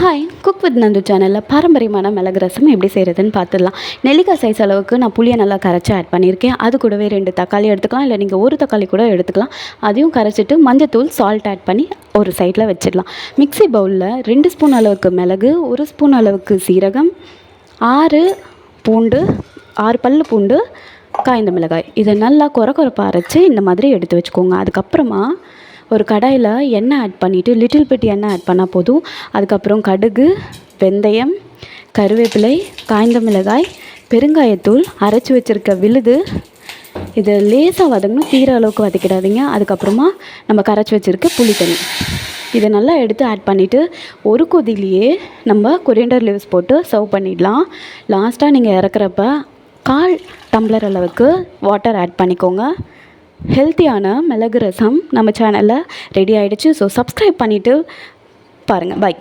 Hi cook with Nandu சேனலில் பாரம்பரியமான மிளகு ரசம் எப்படி செய்கிறதுன்னு பார்த்துடலாம். நெல்லிக்காய் சைஸ் அளவுக்கு நான் புளியை நல்லா கரைச்சி ஆட் பண்ணியிருக்கேன். அது கூடவே ரெண்டு தக்காளி எடுத்துக்கலாம். இல்லை நீங்கள் ஒரு தக்காளி கூட எடுத்துக்கலாம். அதையும் கரைச்சிட்டு மஞ்சத்தூள் சால்ட் ஆட் பண்ணி ஒரு சைடில் வச்சிடலாம். மிக்ஸி பவுலில் ரெண்டு ஸ்பூன் அளவுக்கு மிளகு ஒரு ஸ்பூன் அளவுக்கு சீரகம் ஆறு பூண்டு ஆறு பல்லு பூண்டு காய்ந்த மிளகாய். இதை நல்லா கொர குறைப்பாக அரைச்சி இந்த மாதிரி எடுத்து வச்சுக்கோங்க. அதுக்கப்புறமா ஒரு கடாயில் எண்ணெய் ஆட் பண்ணிவிட்டு லிட்டில் பிட் எண்ணெய் ஆட் பண்ணால் போதும். அதுக்கப்புறம் கடுகு வெந்தயம் கருவேப்பிலை காய்ந்த மிளகாய் பெருங்காயத்தூள் அரைச்சி வச்சுருக்க விழுது. இதை லேசாக வதங்கணும் தீர அளவுக்கு வதக்கிடாதீங்க. அதுக்கப்புறமா நம்ம கரைச்சி வச்சுருக்க புளித்தண்ணி இதை நல்லா எடுத்து ஆட் பண்ணிவிட்டு ஒரு கொதிலேயே நம்ம கொரியண்டர் லீவ்ஸ் போட்டு சர்வ் பண்ணிடலாம். லாஸ்ட்டாக நீங்கள் இறக்குறப்ப கால் டம்ளர் அளவுக்கு வாட்டர் ஆட் பண்ணிக்கோங்க. ஹெல்த்தியான மிளகு ரசம் நம்ம சேனலில் ரெடி ஆகிடுச்சு ஸோ சப்ஸ்கிரைப் பண்ணிவிட்டு பாருங்கள் பை